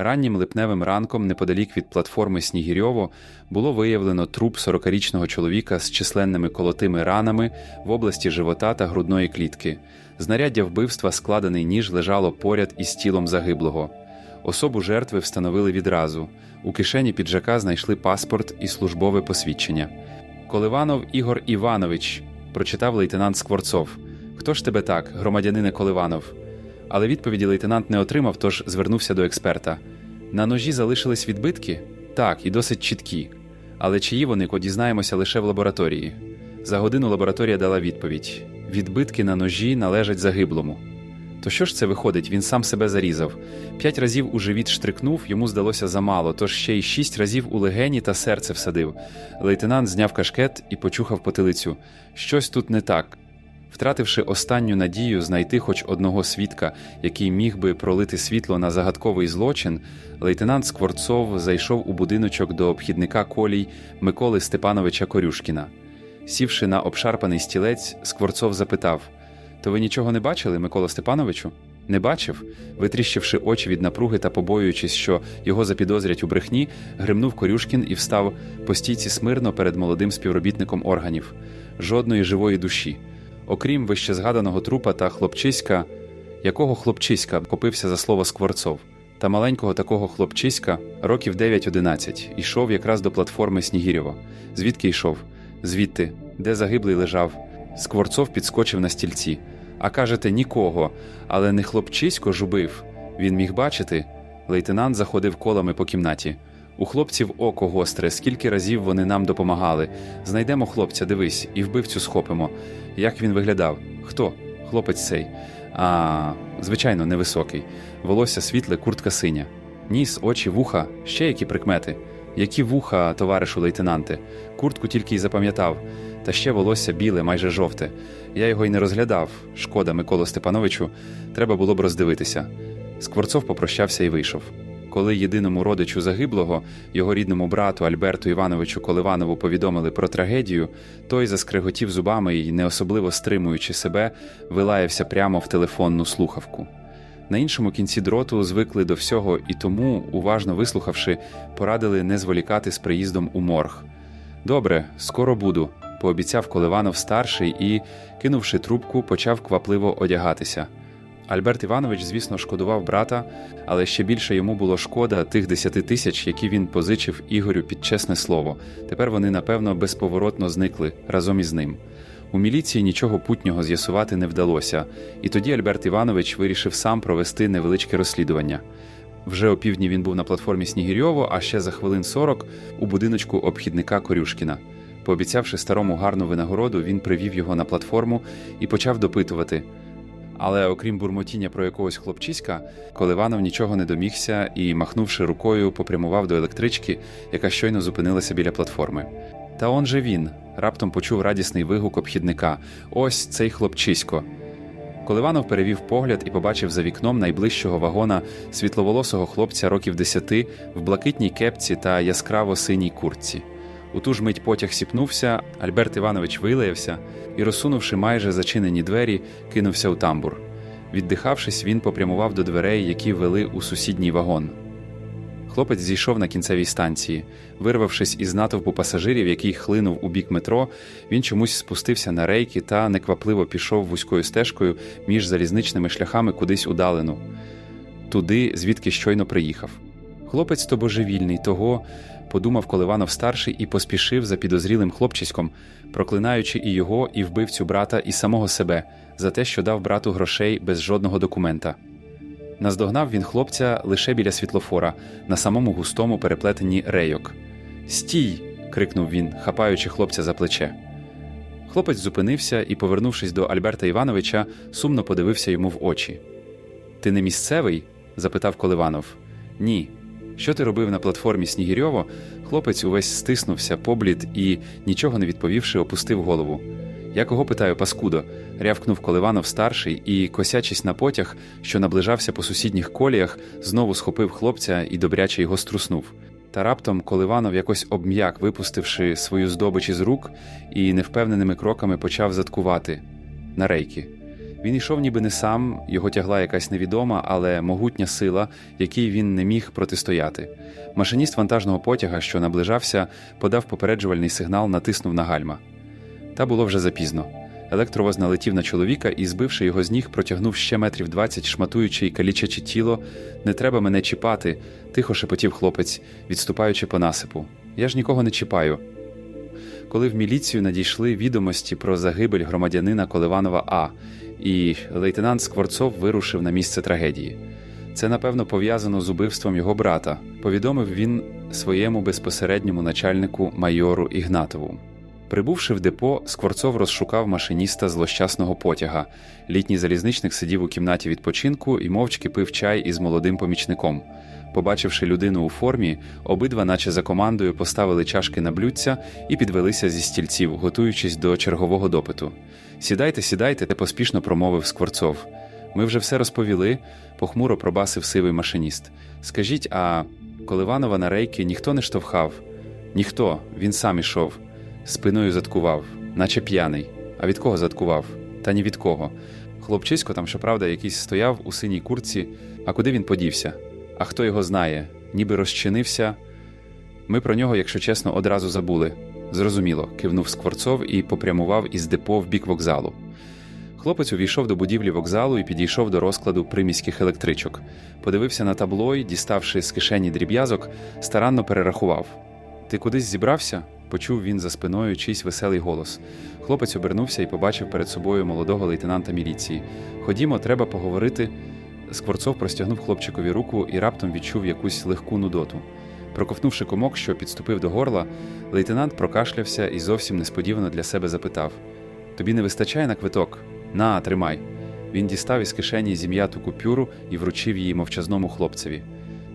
Раннім липневим ранком, неподалік від платформи Снігірьово, було виявлено труп 40-річного чоловіка з численними колотими ранами в області живота та грудної клітки. Знаряддя вбивства, складений ніж, лежало поряд із тілом загиблого. Особу жертви встановили відразу. У кишені піджака знайшли паспорт і службове посвідчення. Коливанов Ігор Іванович, прочитав лейтенант Скворцов. Хто ж тебе так, громадянине Коливанов? Але відповіді лейтенант не отримав, тож звернувся до експерта. На ножі залишились відбитки? Так, і досить чіткі. Але чиї вони дізнаємося лише в лабораторії. За годину лабораторія дала відповідь: відбитки на ножі належать загиблому. То що ж це виходить? Він сам себе зарізав. П'ять разів у живіт штрикнув, йому здалося замало, тож ще й шість разів у легені та серце всадив. Лейтенант зняв кашкет і почухав потилицю. Щось тут не так. Втративши останню надію знайти хоч одного свідка, який міг би пролити світло на загадковий злочин, лейтенант Скворцов зайшов у будиночок до обхідника колій Миколи Степановича Корюшкіна. Сівши на обшарпаний стілець, Скворцов запитав: То ви нічого не бачили, Микола Степановичу? Не бачив? Витріщивши очі від напруги та побоюючись, що його запідозрять у брехні, гримнув Корюшкін і встав по стійці смирно перед молодим співробітником органів. Жодної живої душі. Окрім вищезгаданого трупа та хлопчиська, якого хлопчиська копився за слово Скворцов, та маленького такого хлопчиська років 9-11, йшов якраз до платформи Снігірєва. Звідки йшов? Звідти, де загиблий лежав. Скворцов підскочив на стільці. А кажете, нікого, але не хлопчисько жубив. Він міг бачити. Лейтенант заходив колами по кімнаті. У хлопців око гостре, скільки разів вони нам допомагали. Знайдемо хлопця, дивись, і вбивцю схопимо. Як він виглядав? Хто? Хлопець цей. А, звичайно, невисокий. Волосся світле, куртка синя. Ніс, очі, вуха, ще які прикмети. Які вуха, товаришу лейтенанте? Куртку тільки й запам'ятав, та ще волосся біле, майже жовте. Я його й не розглядав. Шкода, Миколу Степановичу, треба було б роздивитися. Скворцов попрощався і вийшов. Коли єдиному родичу загиблого, його рідному брату Альберту Івановичу Коливанову повідомили про трагедію, той заскриготів зубами і, не особливо стримуючи себе, вилаявся прямо в телефонну слухавку. На іншому кінці дроту звикли до всього і тому, уважно вислухавши, порадили не зволікати з приїздом у морг. Добре, скоро буду, пообіцяв Коливанов старший і, кинувши трубку, почав квапливо одягатися. Альберт Іванович, звісно, шкодував брата, але ще більше йому було шкода тих десяти тисяч, які він позичив Ігорю під чесне слово. Тепер вони, напевно, безповоротно зникли разом із ним. У міліції нічого путнього з'ясувати не вдалося, і тоді Альберт Іванович вирішив сам провести невеличке розслідування. Вже опівдні він був на платформі Снігірьово, а ще за хвилин 40 у будиночку обхідника Корюшкіна. Пообіцявши старому гарну винагороду, він привів його на платформу і почав допитувати. Але окрім бурмотіння про якогось хлопчиська, Коливанов нічого не домігся і, махнувши рукою, попрямував до електрички, яка щойно зупинилася біля платформи. Та он же він раптом почув радісний вигук обхідника ось цей хлопчисько. Коливанов перевів погляд і побачив за вікном найближчого вагона світловолосого хлопця років десяти в блакитній кепці та яскраво синій куртці. У ту ж мить потяг сіпнувся, Альберт Іванович вилаявся і, розсунувши майже зачинені двері, кинувся у тамбур. Віддихавшись, він попрямував до дверей, які вели у сусідній вагон. Хлопець зійшов на кінцевій станції. Вирвавшись із натовпу пасажирів, який хлинув у бік метро, він чомусь спустився на рейки та неквапливо пішов вузькою стежкою між залізничними шляхами кудись удалину, туди, звідки щойно приїхав. Хлопець то божевільний, того, подумав Коливанов старший і поспішив за підозрілим хлопчиськом, проклинаючи і його, і вбивцю брата, і самого себе за те, що дав брату грошей без жодного документа. Наздогнав він хлопця лише біля світлофора, на самому густому переплетенні рейок. Стій. крикнув він, хапаючи хлопця за плече. Хлопець зупинився і, повернувшись до Альберта Івановича, сумно подивився йому в очі. Ти не місцевий? запитав Коливанов. Ні. Що ти робив на платформі Снігірьово? Хлопець увесь стиснувся, поблід і, нічого не відповівши, опустив голову. Я кого питаю, паскудо? рявкнув Коливанов старший і, косячись на потяг, що наближався по сусідніх коліях, знову схопив хлопця і добряче його струснув. Та раптом Коливанов якось обм'як, випустивши свою здобич із рук, і невпевненими кроками почав заткувати на рейки. Він йшов ніби не сам, його тягла якась невідома, але могутня сила, якій він не міг протистояти. Машиніст вантажного потяга, що наближався, подав попереджувальний сигнал, натиснув на гальма. Та було вже запізно. Електровоз налетів на чоловіка і, збивши його з ніг, протягнув ще метрів двадцять, шматуючи й калічачи тіло. Не треба мене чіпати, тихо шепотів хлопець, відступаючи по насипу. Я ж нікого не чіпаю. Коли в міліцію надійшли відомості про загибель громадянина Коливанова А, і лейтенант Скворцов вирушив на місце трагедії. Це, напевно, пов'язано з убивством його брата, повідомив він своєму безпосередньому начальнику майору Ігнатову. Прибувши в депо, Скворцов розшукав машиніста злощасного потяга. Літній залізничник сидів у кімнаті відпочинку і мовчки пив чай із молодим помічником. Побачивши людину у формі, обидва, наче за командою, поставили чашки на блюдця і підвелися зі стільців, готуючись до чергового допиту. Сідайте, сідайте, те поспішно промовив Скворцов. Ми вже все розповіли, похмуро пробасив сивий машиніст. Скажіть, а Коливанова на рейки ніхто не штовхав? Ніхто, він сам ішов, спиною заткував, наче п'яний. А від кого заткував? Та ні від кого. Хлопчисько там, щоправда, якийсь стояв у синій курці, а куди він подівся? А хто його знає, ніби розчинився. Ми про нього, якщо чесно, одразу забули. Зрозуміло, кивнув Скворцов і попрямував із депо в бік вокзалу. Хлопець увійшов до будівлі вокзалу і підійшов до розкладу приміських електричок. Подивився на табло і, діставши з кишені дріб'язок, старанно перерахував. Ти кудись зібрався? Почув він за спиною чийсь веселий голос. Хлопець обернувся і побачив перед собою молодого лейтенанта міліції. Ходімо, треба поговорити. Скворцов простягнув хлопчикові руку і раптом відчув якусь легку нудоту. Проковтнувши комок, що підступив до горла, лейтенант прокашлявся і зовсім несподівано для себе запитав: Тобі не вистачає на квиток? На, тримай. Він дістав із кишені зім'яту купюру і вручив її мовчазному хлопцеві.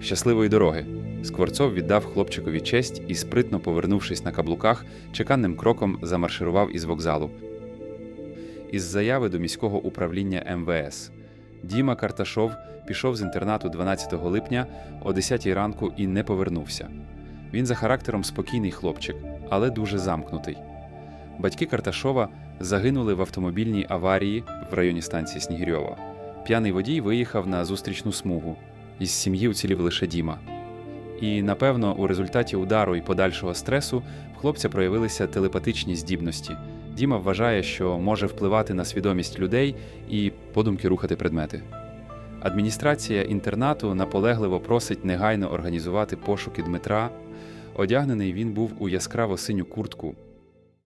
Щасливої дороги. Скворцов віддав хлопчикові честь і, спритно повернувшись на каблуках, чеканним кроком замарширував із вокзалу. Із заяви до міського управління МВС. Діма Карташов пішов з інтернату 12 липня о 10 ранку і не повернувся. Він за характером спокійний хлопчик, але дуже замкнутий. Батьки Карташова загинули в автомобільній аварії в районі станції Снігирьова. П'яний водій виїхав на зустрічну смугу. Із сім'ї уцілів лише Діма. І, напевно, у результаті удару і подальшого стресу в хлопця проявилися телепатичні здібності. Діма вважає, що може впливати на свідомість людей і подумки рухати предмети. Адміністрація інтернату наполегливо просить негайно організувати пошуки Дмитра. Одягнений він був у яскраво синю куртку,